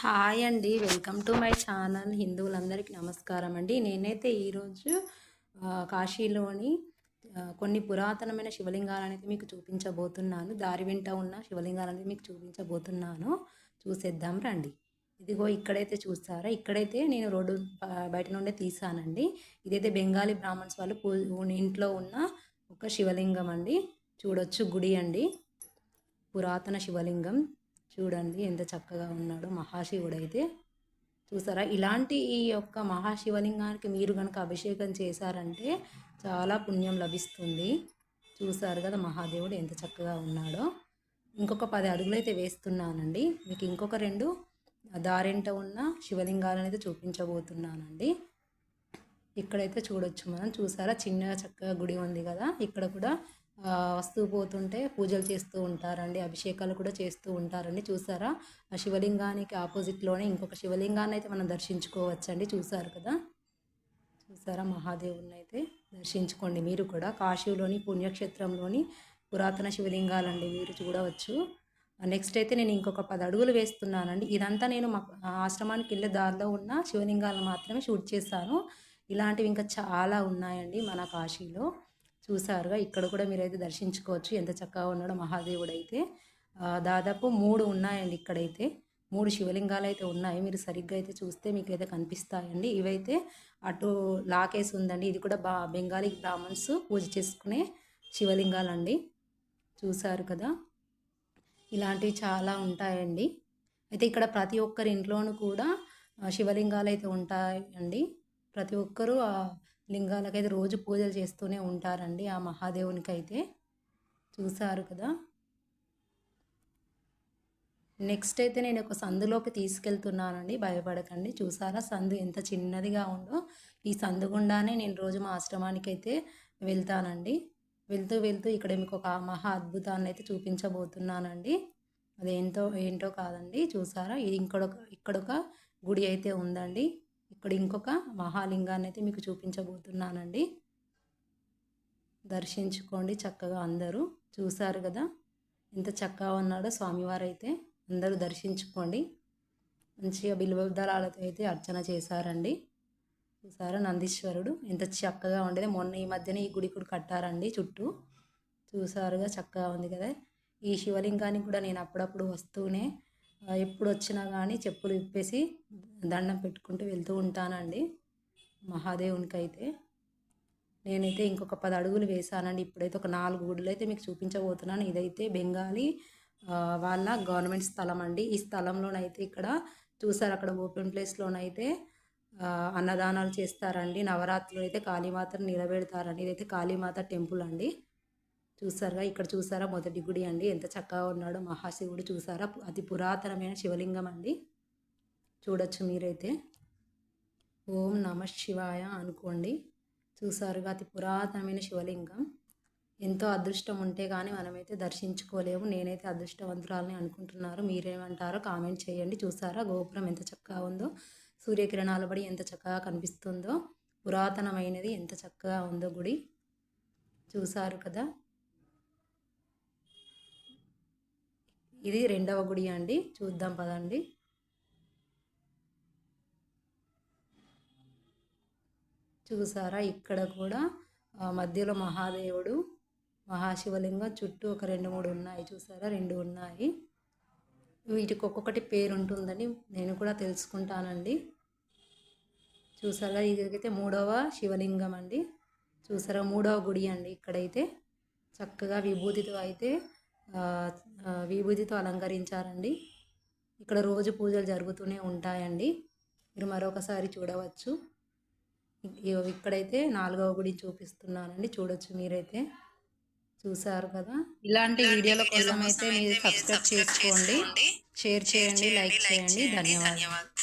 Hi అండి. Welcome to my channel. హిందువులందరికీ నమస్కారం అండి. నేనైతే ఈరోజు కాశీలోని కొన్ని పురాతనమైన శివలింగాలను మీకు చూపించబోతున్నాను. దారి వెంట ఉన్న శివలింగాలను మీకు చూపించబోతున్నాను. చూసేద్దాం రండి. ఇదిగో ఇక్కడైతే చూస్తారా? ఇక్కడైతే నేను రోడ్డు బయట నుండే తీసానండి ఇదైతే బెంగాలీ బ్రాహ్మణ్స్ వాళ్ళు ఇంట్లో ఉన్న ఒక శివలింగం అండి. చూడొచ్చు గుడి అండి. పురాతన శివలింగం. చూడండి ఎంత చక్కగా ఉన్నాడో మహాశివుడు అయితే చూసారా? ఇలాంటి ఈ యొక్క మహాశివలింగానికి మీరు కనుక అభిషేకం చేశారంటే చాలా పుణ్యం లభిస్తుంది. చూసారు కదా మహాదేవుడు ఎంత చక్కగా ఉన్నాడో. ఇంకొక పది అడుగులైతే వేస్తున్నానండి. మీకు ఇంకొక రెండు దారింట ఉన్న శివలింగాలను అయితే చూపించబోతున్నానండి. ఇక్కడైతే చూడొచ్చు మనం. చూసారా? చిన్నగా చక్కగా గుడి ఉంది కదా. ఇక్కడ కూడా వస్తూ పోతుంటే పూజలు చేస్తూ ఉంటారండి అభిషేకాలు కూడా చేస్తూ ఉంటారండి. చూసారా? ఆ శివలింగానికి ఆపోజిట్లోనే ఇంకొక శివలింగాన్ని అయితే మనం దర్శించుకోవచ్చండి. చూసారు కదా? చూసారా? మహాదేవుని అయితే దర్శించుకోండి మీరు కూడా. కాశీలోని పుణ్యక్షేత్రంలోని పురాతన శివలింగాలండి మీరు చూడవచ్చు. నెక్స్ట్ అయితే నేను ఇంకొక పది అడుగులు వేస్తున్నానండి. ఇదంతా నేను మా ఆశ్రమానికి వెళ్ళే దారిలో ఉన్న శివలింగాలను మాత్రమే షూట్ చేశాను. ఇలాంటివి ఇంకా చాలా ఉన్నాయండి మన కాశీలో. చూసారుగా ఇక్కడ కూడా మీరైతే దర్శించుకోవచ్చు. ఎంత చక్కగా ఉన్నాడో మహాదేవుడు అయితే దాదాపు మూడు ఉన్నాయండి ఇక్కడైతే. మూడు శివలింగాలు అయితే ఉన్నాయి. మీరు సరిగ్గా అయితే చూస్తే మీకు అయితే కనిపిస్తాయండి. ఇవైతే అటు లాకేసి ఉందండి. ఇది కూడా బా బెంగాలీ బ్రాహ్మణ్స్ పూజ చేసుకునే శివలింగాలండి. చూశారు కదా. ఇలాంటివి చాలా ఉంటాయండి. అయితే ఇక్కడ ప్రతి ఒక్కరి ఇంట్లోనూ కూడా శివలింగాలు అయితే ఉంటాయండి. ప్రతి ఒక్కరూ లింగాలకైతే రోజు పూజలు చేస్తూనే ఉంటారండి ఆ మహాదేవునికి అయితే చూసారు కదా? నెక్స్ట్ అయితే నేను ఒక సందులోకి తీసుకెళ్తున్నానండి భయపడకండి. చూసారా సందు ఎంత చిన్నదిగా ఉందో. ఈ సందు గుండానే నేను రోజు మా ఆశ్రమానికి అయితే వెళ్తానండి. వెళ్తూ వెళ్తూ ఇక్కడ మీకు ఒక మహా అద్భుతాన్ని అయితే చూపించబోతున్నానండి. అదేంటో ఏంటో కాదండి. చూసారా ఇది ఇంకొక ఇక్కడొక గుడి అయితే ఉందండి. ఇక్కడ ఇంకొక మహాలింగాన్ని అయితే మీకు చూపించబోతున్నానండి. దర్శించుకోండి చక్కగా అందరూ. చూశారు కదా? ఎంత చక్కగా ఉన్నాడో స్వామివారు అయితే అందరూ దర్శించుకోండి. మంచిగా బిల్వదళాలతో అయితే అర్చన చేశారండి. చూసారా నందీశ్వరుడు ఎంత చక్కగా ఉండేది. మొన్న ఈ మధ్యనే ఈ గుడి కూడా కట్టారండి చుట్టూ. చూసారుగా చక్కగా ఉంది కదా? ఈ శివలింగానికి కూడా నేను అప్పుడప్పుడు వస్తూనే ఎప్పుడు వచ్చినా కానీ చెప్పులు విప్పేసి దండం పెట్టుకుంటూ వెళ్తూ ఉంటానండి. మహాదేవునికి అయితే నేనైతే ఇంకొక పది అడుగులు వేసానండి. ఇప్పుడైతే ఒక నాలుగు గుడులు అయితే మీకు చూపించబోతున్నాను. ఇదైతే బెంగాలీ వాళ్ళ గవర్నమెంట్ స్థలం అండి ఈ స్థలంలోనైతే ఇక్కడ చూసారు అక్కడ ఓపెన్ ప్లేస్లోనైతే అన్నదానాలు చేస్తారండి. నవరాత్రులు అయితే కాళీమాతను నిలబెడతారండి. ఇదైతే కాళీమాత టెంపుల్ అండి. చూసారుగా? ఇక్కడ చూసారా? మొదటి గుడి అండి. ఎంత చక్కగా ఉన్నాడో మహాశివుడు చూసారా? అతి పురాతనమైన శివలింగం అండి. చూడొచ్చు మీరైతే. ఓం నమ శివాయ అనుకోండి. చూసారుగా అతి పురాతనమైన శివలింగం. ఎంతో అదృష్టం ఉంటే కానీ మనమైతే దర్శించుకోలేము. నేనైతే అదృష్టవంతురాలని అనుకుంటున్నారు. మీరేమంటారో కామెంట్ చేయండి. చూసారా? గోపురం ఎంత చక్కగా ఉందో. సూర్యకిరణాలు పడి ఎంత చక్కగా కనిపిస్తుందో. పురాతనమైనది ఎంత చక్కగా ఉందో గుడి. చూసారు కదా? ఇది రెండవ గుడి అండి. చూద్దాం పదండి. చూసారా? ఇక్కడ కూడా మధ్యలో మహాదేవుడు మహాశివలింగం చుట్టూ ఒక రెండు మూడు ఉన్నాయి. చూసారా? రెండు ఉన్నాయి. వీటికి ఒక్కొక్కటి పేరు ఉంటుందని నేను కూడా తెలుసుకుంటానండి. చూసారా? ఇదైతే మూడవ శివలింగం అండి. చూసారా? మూడవ గుడి అండి ఇక్కడైతే. చక్కగా విభూతితో అయితే విభూతితో అలంకరించారండి. ఇక్కడ రోజు పూజలు జరుగుతూనే ఉంటాయండి. మీరు మరొకసారి చూడవచ్చు. ఇక్కడైతే నాలుగవ గుడి చూపిస్తున్నానండి. చూడొచ్చు మీరైతే. చూసారు కదా? ఇలాంటి వీడియోల కోసం అయితే మీరు సబ్స్క్రైబ్ చేసుకోండి. షేర్ చేయండి లైక్ చేయండి. ధన్యవాదాలు.